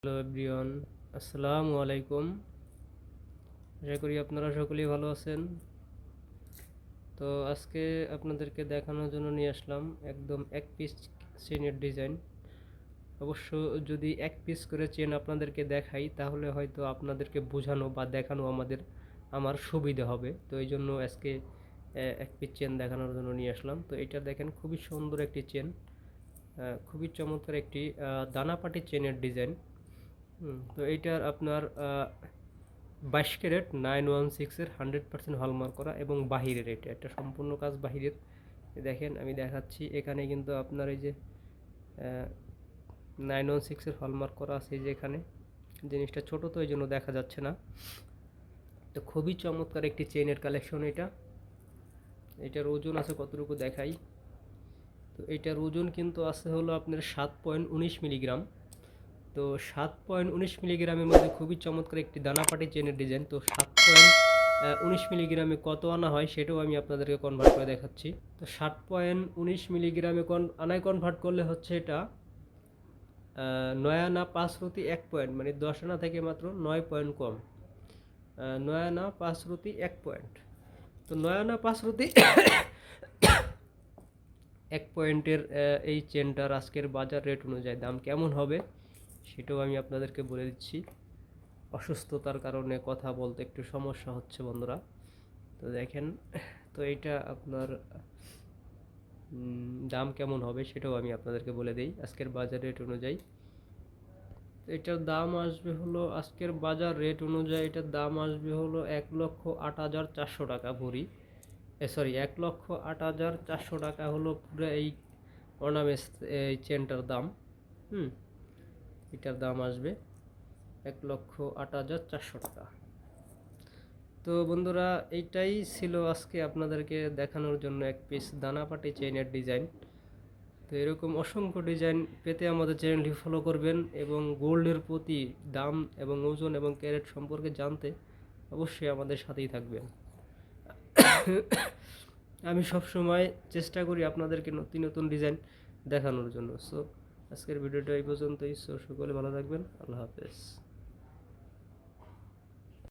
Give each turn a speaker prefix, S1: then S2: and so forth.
S1: Hello everyone, আসসালামু আলাইকুম। আশা করি আপনারা সকলেই ভালো আছেন। তো আজকে আপনাদেরকে দেখানোর জন্য নিয়ে আসলাম একদম এক পিস চেনের ডিজাইন। অবশ্য যদি এক পিস করে চেন আপনাদেরকে দেখাই, তাহলে হয়তো আপনাদেরকে বোঝানো বা দেখানো আমাদের, আমার সুবিধা হবে। তো এই জন্য আজকে এক পিস চেন দেখানোর জন্য নিয়ে আসলাম। তো এটা দেখেন খুবই সুন্দর একটি চেন। খুবই চমৎকার একটি দানাপাটি চেনের ডিজাইন। তো এইটার আপনার বাইশ ক্যারেট, নাইন ওয়ান সিক্সের হান্ড্রেড পার্সেন্ট হলমার্ক করা এবং বাহিরের এটা একটা সম্পূর্ণ কাজ বাহিরের। দেখেন, আমি দেখাচ্ছি, এখানে কিন্তু আপনার এই যে নাইন ওয়ান সিক্সের হলমার্ক করা আছে যে এখানে। জিনিসটা ছোট তো এই জন্য দেখা যাচ্ছে না। তো খুবই চমৎকার একটি চেনের কালেকশন এটা। এটার ওজন আছে কতটুকু দেখাই? তো এটার ওজন কিন্তু আছে হলো আপনার সাত পয়েন্ট উনিশ মিলিগ্রাম। তো সাত পয়েন্ট উনিশ মিলিগ্রামের মধ্যে খুবই চমৎকার একটি দানাপাটি চেনের ডিজাইন। তো সাত পয়েন্ট উনিশ মিলিগ্রামে কত আনা হয় সেটাও আমি আপনাদেরকে কনভার্ট করে দেখাচ্ছি। তো সাত পয়েন্ট উনিশ মিলিগ্রামে কন, আনায় কনভার্ট করলে হচ্ছে এটা নয় আনা পাঁচ রুটি এক পয়েন্ট মানে দশ আনা থেকে মাত্র নয় পয়েন্ট কম। নয় আনা পাঁচ রুটি এক পয়েন্ট। তো নয় আনা পাঁচ রুটি এক পয়েন্টের এই চেনটার আজকের বাজার রেট অনুযায়ী দাম কেমন হবে? সেটাও আমি আপনাদেরকে বলে দিচ্ছি। অসুস্থতার কারণে কথা বলতে একটু সমস্যা হচ্ছে বন্ধুরা। তো দেখেন, তো এইটা আপনার দাম কেমন হবে সেটাও আমি আপনাদেরকে বলে দিই আজকের বাজার রেট অনুযায়ী। এটার দাম আসবে হলো, আজকের বাজার রেট অনুযায়ী এটার দাম আসবে হলো এক লক্ষ আট হাজার চারশো টাকা ভরি। সরি এক লক্ষ আট হাজার চারশো টাকা হলো পুরো এই অর্নামেন্টস এই চেনটার দাম। হুম? এটার দাম আসবে এক লক্ষ আট হাজার চারশো টাকা। তো বন্ধুরা, এইটাই ছিল আজকে আপনাদেরকে দেখানোর জন্য এক পিস দানাপাটি চেইনের ডিজাইন তো এরকম অসংখ্য ডিজাইন পেতে আমাদের চ্যানেলটি ফলো করবেন এবং গোল্ডের প্রতি দাম এবং ওজন এবং ক্যারেট সম্পর্কে জানতে অবশ্যই আমাদের সাথেই থাকবেন। আমি সব সময় চেষ্টা করি আপনাদেরকে নতুন নতুন ডিজাইন দেখানোর জন্য। সো আজকের ভিডিওটা এই পর্যন্তই। সকলে ভালো থাকবেন। আল্লাহ হাফেজ।